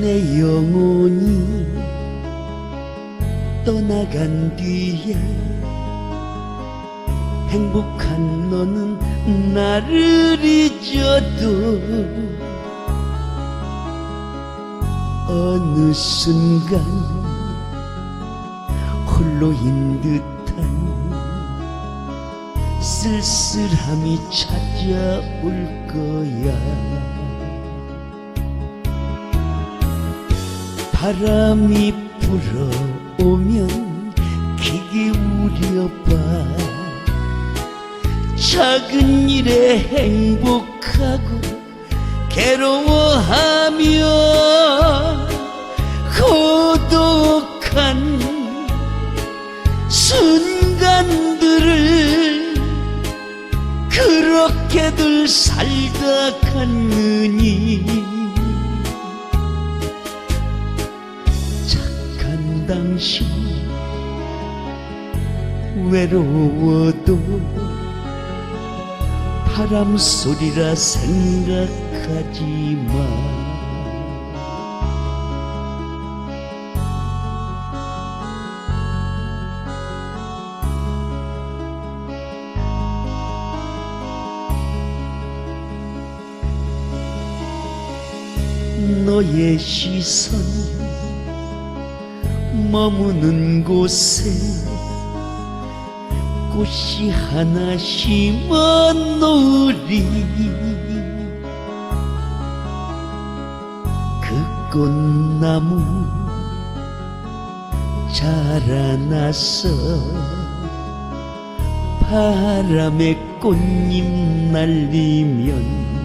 내 영혼이 떠나간 뒤에 행복한 너는 나를 잊어도 어느 순간 홀로인 듯한 쓸쓸함이 찾아올 거야 바람이 불어오면 귀 기울여봐. 작은 일에 행복하고 괴로워하며 고독한 순간들을 그렇게들 살다 갔느니 당신 외로워도 바람 소리라 생각하지 마. 너의 시선 머무는 곳에 꽃이 하나 심어 놓으리. 그 꽃나무 자라나서 바람에 꽃잎 날리면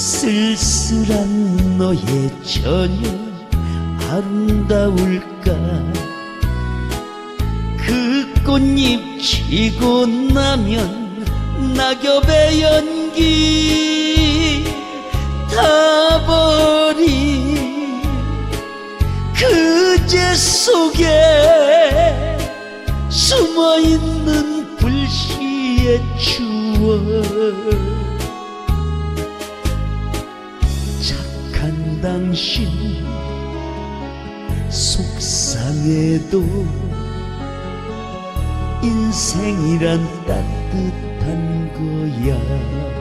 쓸쓸한 너의 저녁 아름다울까? 그 꽃잎 지고 나면 낙엽의 연기 다 버린 그제 속에 숨어있는 불시의 추억 당신 속상해도 인생이란 따뜻한 거야